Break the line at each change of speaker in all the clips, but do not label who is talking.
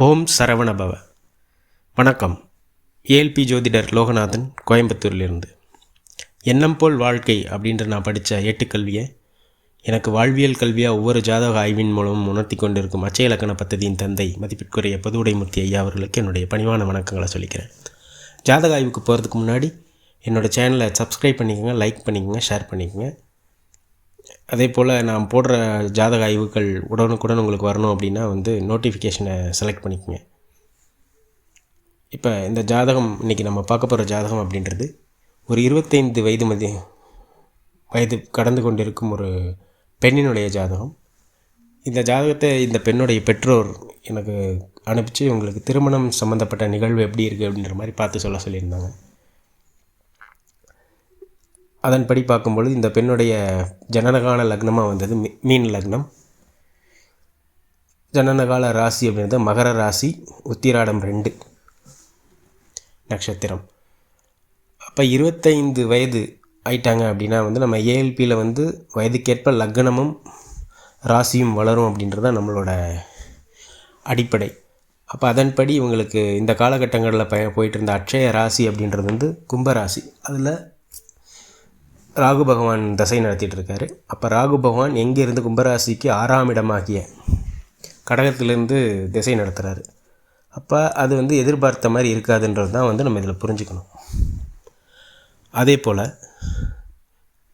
ஓம் சரவணபவ. வணக்கம். ஏல்பி ஜோதிடர் லோகநாதன் கோயம்புத்தூர்லேருந்து. எண்ணம் போல் வாழ்க்கை அப்படின்ற நான் படித்த ஏட்டுக்கல்வியை எனக்கு வாழ்வியல் கல்வியாக ஒவ்வொரு ஜாதக ஆய்வின் மூலமும் உணர்த்தி கொண்டிருக்கும் அச்சை இலக்கண பத்ததியின் தந்தை மதிப்பிற்குரிய பதுவுடைமூர்த்தி ஐயா அவர்களுக்கு என்னுடைய பணிவான வணக்கங்களை சொல்லிக்கிறேன். ஜாதக ஆய்வுக்கு போகிறதுக்கு முன்னாடி என்னோடய சேனலை சப்ஸ்கிரைப் பண்ணிக்கோங்க லைக் பண்ணிக்கோங்க ஷேர் பண்ணிக்கோங்க. அதே போல் நான் போடுற ஜாதக ஆய்வுகள் உடனுக்குடன் உங்களுக்கு வரணும் அப்படின்னா வந்து நோட்டிஃபிகேஷனை செலக்ட் பண்ணிக்கோங்க. இப்போ இந்த ஜாதகம் இன்றைக்கி நம்ம பார்க்க போகிற ஜாதகம் அப்படின்றது ஒரு இருபத்தைந்து வயது மதி வயது கடந்து கொண்டிருக்கும் ஒரு பெண்ணினுடைய ஜாதகம். இந்த ஜாதகத்தை இந்த பெண்ணுடைய பெற்றோர் எனக்கு அனுப்பிச்சு உங்களுக்கு திருமணம் சம்மந்தப்பட்ட நிகழ்வு எப்படி இருக்குது அப்படின்ற மாதிரி பார்த்து சொல்ல சொல்லியிருந்தாங்க. அதன்படி பார்க்கும்பொழுது இந்த பெண்ணுடைய ஜனனகால லக்னமாக வந்தது மீ- மீன் லக்னம். ஜனனகால ராசி அப்படின்றது மகர ராசி உத்திராடம் ரெண்டு நட்சத்திரம். அப்போ இருபத்தைந்து வயது ஆயிட்டாங்க அப்படின்னா வந்து நம்ம ஏஎல்பியில் வந்து வயதுக்கேற்ப லக்னமும் ராசியும் வளரும் அப்படின்றது தான் நம்மளோட அடிப்படை. அப்போ அதன்படி இவங்களுக்கு இந்த காலகட்டங்களில் ப போயிட்டு இருந்த அட்சய ராசி அப்படின்றது வந்து கும்பராசி. அதில் ராகு பகவான் தசை நடத்திட்டு இருக்காரு அப்போ ராகு பகவான் எங்கேருந்து கும்பராசிக்கு ஆறாம் இடமாகிய கடகத்திலேருந்து திசை நடத்துகிறாரு அப்போ அது வந்து எதிர்பார்த்த மாதிரி இருக்காதுன்றது தான் வந்து நம்ம இதில் புரிஞ்சுக்கணும். அதே போல்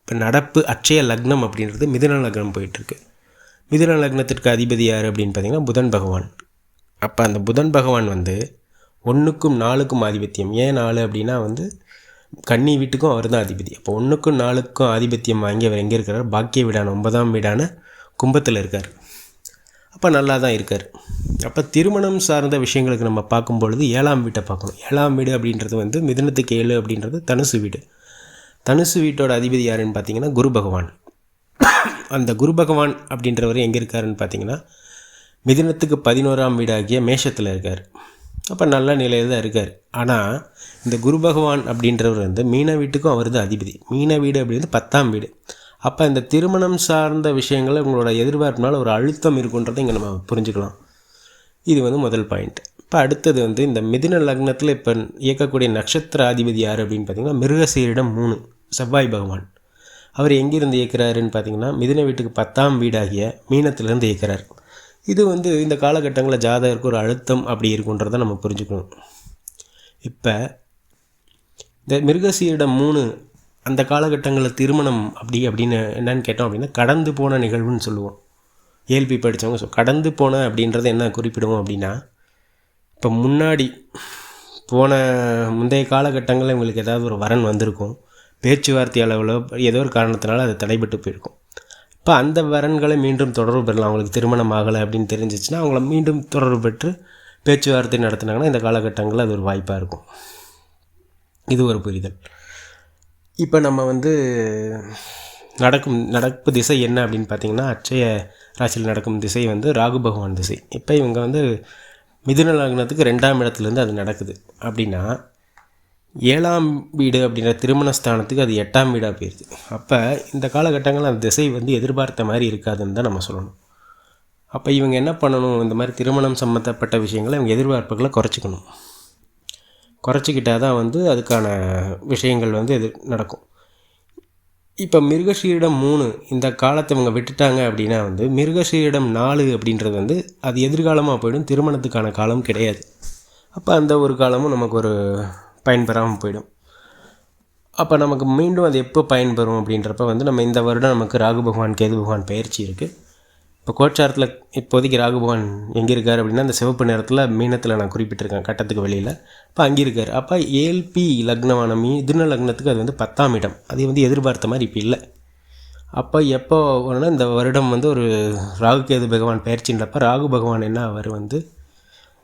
இப்போ நடப்பு அட்சய லக்னம் அப்படின்றது மிதுன லக்னம் போயிட்டுருக்கு. மிதுன லக்னத்திற்கு அதிபதி யார் அப்படின்னு பார்த்தீங்கன்னா புதன் பகவான். அப்போ அந்த புதன் பகவான் வந்து ஒன்றுக்கும் நாலுக்கும் ஆதிபத்தியம். ஏன் நாலு அப்படின்னா வந்து கன்னி வீட்டுக்கும் அவர் தான் அதிபதி. அப்போ ஒன்றுக்கும் நாலுக்கும் ஆதிபத்தியம் வாங்கி அவர் எங்கே இருக்கிறார்? பாக்கிய வீடான ஒன்பதாம் வீடான கும்பத்தில் இருக்கார். அப்போ நல்லா தான் இருக்கார். அப்போ திருமணம் சார்ந்த விஷயங்களுக்கு நம்ம பார்க்கும் பொழுது ஏழாம் வீட்டை பார்க்கணும். ஏழாம் வீடு அப்படின்றது வந்து மிதுனத்துக்கு ஏழு அப்படின்றது தனுசு வீடு. தனுசு வீட்டோட அதிபதி யாருன்னு பார்த்தீங்கன்னா குரு பகவான். அந்த குரு பகவான் அப்படின்றவர் எங்கே இருக்காருன்னு பார்த்தீங்கன்னா மிதுனத்துக்கு பதினோராம் வீடாகிய மேஷத்தில் இருக்கார். அப்போ நல்ல நிலையில் தான் இருக்கார். ஆனால் இந்த குரு பகவான் அப்படின்றவர் வந்து மீன வீட்டுக்கும் அவர் தான் அதிபதி. மீன வீடு அப்படின்றது பத்தாம் வீடு. அப்போ இந்த திருமணம் சார்ந்த விஷயங்களை உங்களோட எதிர்பார்ப்புனால ஒரு அழுத்தம் இருக்குன்றதை இங்கே நம்ம புரிஞ்சுக்கலாம். இது வந்து முதல் பாயிண்ட் இப்போ அடுத்தது வந்து இந்த மிதின லக்னத்தில் இப்போ இயக்கக்கூடிய நட்சத்திர அதிபதி யார் அப்படின்னு பார்த்தீங்கன்னா மிருகசீரிடம் மூணு செவ்வாய் பகவான். அவர் எங்கிருந்து இயக்கிறாருன்னு பார்த்தீங்கன்னா மிதின வீட்டுக்கு பத்தாம் வீடாகிய மீனத்திலேருந்து இயக்கிறார். இது வந்து இந்த காலகட்டங்களில் ஜாதகருக்கு ஒரு அழுத்தம் அப்படி இருக்குன்றதை நம்ம புரிஞ்சுக்கணும். இப்போ இந்த மிருகசீரிடம் மூணு அந்த காலகட்டங்களில் திருமணம் அப்படி அப்படின்னு என்னன்னு கேட்டோம் அப்படின்னா கடந்து போன நிகழ்வுன்னு சொல்லுவோம். ஏல்பி படித்தவங்க ஸோ கடந்து போன அப்படின்றத என்ன குறிப்பிடுவோம் அப்படின்னா இப்போ முன்னாடி போன முந்தைய காலகட்டங்களில் இவங்களுக்கு ஏதாவது ஒரு வரன் வந்திருக்கும். பேச்சுவார்த்தை அளவில் ஏதோ ஒரு காரணத்தினால அது தடைபட்டு போயிருக்கும். இப்போ அந்த வரன்களை மீண்டும் தொடர்பு பெறலாம். அவங்களுக்கு திருமணம் ஆகலை அப்படின்னு தெரிஞ்சிச்சுன்னா அவங்கள மீண்டும் தொடர்பு பெற்று பேச்சுவார்த்தை நடத்தினாங்கன்னா இந்த காலகட்டங்களில் அது ஒரு வாய்ப்பாக இருக்கும். இது ஒரு புரிதல். இப்போ நம்ம வந்து நடக்கும் நடப்பு திசை என்ன அப்படின்னு பார்த்தீங்கன்னா அச்சய ராசியில் நடக்கும் திசை வந்து ராகு பகவான் திசை. இப்போ இவங்க வந்து மிதுன லக்னத்துக்கு ரெண்டாம் இடத்துலேருந்து அது நடக்குது. அப்படின்னா ஏழாம் வீடு அப்படின்ற திருமண ஸ்தானத்துக்கு அது எட்டாம் வீடாக போயிடுது அப்போ இந்த காலகட்டங்களில் அந்த திசை வந்து எதிர்பார்த்த மாதிரி இருக்காதுன்னு தான் நம்ம சொல்லணும். அப்போ இவங்க என்ன பண்ணணும்? இந்த மாதிரி திருமணம் சம்மந்தப்பட்ட விஷயங்களை இவங்க எதிர்பார்ப்புகளை குறைச்சிக்கணும். குறைச்சிக்கிட்டால் தான் வந்து அதுக்கான விஷயங்கள் வந்து எதிர் நடக்கும். இப்போ மிருகஷீரிடம் மூணு இந்த காலத்தை இவங்க விட்டுட்டாங்க அப்படின்னா வந்து மிருகஷீரிடம் நாலு அப்படின்றது வந்து அது எதிர்காலமாக போயிடும் திருமணத்துக்கான காலம் கிடையாது. அப்போ அந்த ஒரு காலமும் நமக்கு ஒரு பயன்பெறாமல் போயிடும். அப்போ நமக்கு மீண்டும் அது எப்போ பயன்பெறும் அப்படின்றப்ப வந்து நம்ம இந்த வருடம் நமக்கு ராகு பகவான் கேது பகவான் பயிற்சி இருக்குது இப்போ கோச்சாரத்தில் இப்போதைக்கு ராகு பகவான் எங்கே இருக்கார் அப்படின்னா அந்த சிவப்பு நிறத்தில் மீனத்தில் நான் குறிப்பிட்டிருக்கேன் கட்டத்துக்கு வெளியில். இப்போ அங்கே இருக்கார். அப்போ ஏல்பி லக்னமான மிதுன லக்னத்துக்கு அது வந்து பத்தாம் இடம். அது வந்து எதிர்பார்த்த மாதிரி இப்போ இல்லை. அப்போ எப்போ வரும்னா இந்த வருடம் வந்து ஒரு ராகு கேது பகவான் பயிற்சின்றப்ப ராகு பகவான் என்ன அவர் வந்து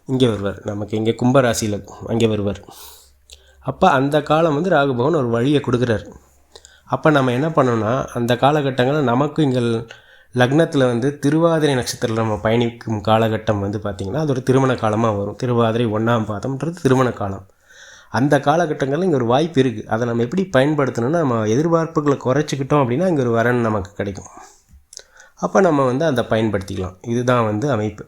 இங்கே வருவார். நமக்கு இங்கே கும்பராசியில் அங்கே வருவார். அப்போ அந்த காலம் வந்து ராகுபவன் ஒரு வழியை கொடுக்குறாரு. அப்போ நம்ம என்ன பண்ணோம்னா அந்த காலகட்டங்களில் நமக்கு இங்கே லக்னத்தில் வந்து திருவாதிரை நட்சத்திரத்தில் நம்ம பயணிக்கும் காலகட்டம் வந்து பார்த்திங்கன்னா அது ஒரு திருமண காலமாக வரும். திருவாதிரை ஒன்றாம் பாதம்ன்றது திருமண காலம். அந்த காலகட்டங்களில் இங்கே ஒரு வாய்ப்பு இருக்குது அதை நம்ம எப்படி பயன்படுத்தணும்னா நம்ம எதிர்பார்ப்புகளை குறைச்சிக்கிட்டோம் அப்படின்னா இங்கே ஒரு வரன் நமக்கு கிடைக்கும். அப்போ நம்ம வந்து அதை பயன்படுத்திக்கலாம். இதுதான் வந்து அமைப்பு.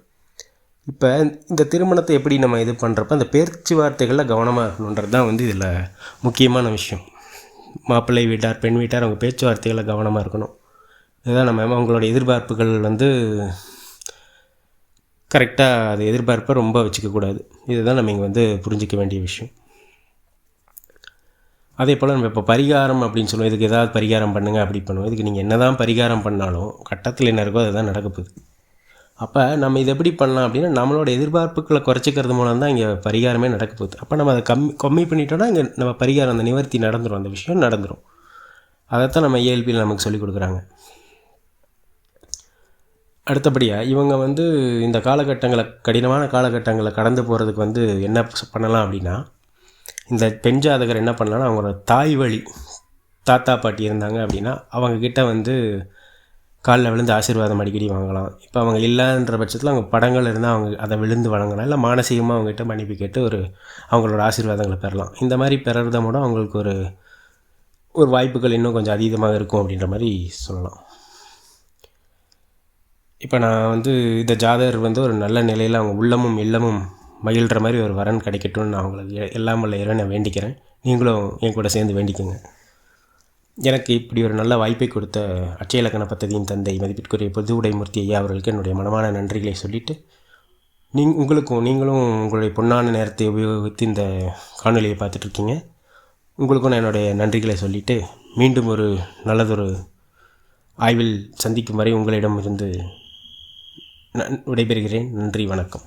இப்போ இந்த திருமணத்தை எப்படி நம்ம இது பண்ணுறப்ப அந்த பேச்சுவார்த்தைகளில் கவனமாக இருக்கணுன்றது தான் வந்து இதில் முக்கியமான விஷயம். மாப்பிள்ளை வீட்டார் பெண் வீட்டார் அவங்க பேச்சுவார்த்தைகளில் கவனமாக இருக்கணும். இதுதான் நம்ம அவங்களோட எதிர்பார்ப்புகள் வந்து கரெக்டாக அது எதிர்பார்ப்பை ரொம்ப வச்சுக்கக்கூடாது இதுதான் நம்ம இங்கே வந்து புரிஞ்சிக்க வேண்டிய விஷயம். அதே போல் நம்ம இப்போ பரிகாரம் அப்படின்னு சொல்லுவோம். இதுக்கு ஏதாவது பரிகாரம் பண்ணுங்கள் அப்படி பண்ணுவோம். இதுக்கு நீங்கள் என்ன தான் பரிகாரம் பண்ணாலும் கட்டத்தில் என்ன இருக்கோ அதுதான் நடக்க போகுது. அப்போ நம்ம இதை எப்படி பண்ணலாம் அப்படின்னா நம்மளோட எதிர்பார்ப்புகளை குறைச்சிக்கிறது மூலம் தான் இங்கே பரிகாரமே நடக்க போகுது. அப்போ நம்ம அதை கம்மி கம்மி பண்ணிட்டோன்னா இங்கே நம்ம பரிகாரம் அந்த நிவர்த்தி நடந்துடும் அந்த விஷயம் நடந்துடும் அதைத்தான் நம்ம ஏஎல்பியில் நமக்கு சொல்லிக் கொடுக்குறாங்க. அடுத்தபடியாக இவங்க வந்து இந்த காலகட்டங்களை கடினமான காலகட்டங்களை கடந்து போகிறதுக்கு வந்து என்ன பண்ணலாம் அப்படின்னா இந்த பெண் ஜாதகர் என்ன பண்ணலான்னா அவங்களோட தாய் வழி தாத்தா பாட்டி இருந்தாங்க அப்படின்னா அவங்கக்கிட்ட வந்து காலில் விழுந்து ஆசீர்வாதம் அடிக்கடி வாங்கலாம். இப்போ அவங்க இல்லைன்ற பட்சத்தில் அவங்க படங்கள் இருந்தால் அவங்க அதை விழுந்து வழங்கலாம். இல்லை மானசீகமாக அவங்ககிட்ட மன்னிப்பு கேட்டு ஒரு அவங்களோட ஆசீர்வாதங்களை பெறலாம். இந்த மாதிரி பெறறத மூட அவங்களுக்கு ஒரு ஒரு வாய்ப்புகள் இன்னும் கொஞ்சம் அதீதமாக இருக்கும் அப்படின்ற மாதிரி சொல்லலாம். இப்போ நான் வந்து இந்த ஜாதகர் வந்து ஒரு நல்ல நிலையில் அவங்க உள்ளமும் இல்லமும் மகிழ்கிற மாதிரி ஒரு வரன் கிடைக்கட்டும்னு நான் அவங்களுக்கு எ- எல்லாம் நான் இறைவனை வேண்டிக்கிறேன். நீங்களும் என் கூட சேர்ந்து வேண்டிக்கோங்க. எனக்கு இப்படி ஒரு நல்ல வாய்ப்பை கொடுத்த அட்சய இலக்கண பத்ததியின் தந்தை மதிப்பிற்குரிய பொது உடைமூர்த்தி ஐயா அவர்களுக்கு என்னுடைய மனமான நன்றிகளை சொல்லிவிட்டு நீங் உங்களுக்கும் நீங்களும் உங்களுடைய பொன்னான நேரத்தை உபயோகித்து இந்த காணொலியை பார்த்துட்ருக்கீங்க. உங்களுக்கும் நான் என்னுடைய நன்றிகளை சொல்லிவிட்டு மீண்டும் ஒரு நல்லதொரு ஆய்வில் சந்திக்கும் வரை உங்களிடம் இருந்து நான் விடைபெறுகிறேன். நன்றி வணக்கம்.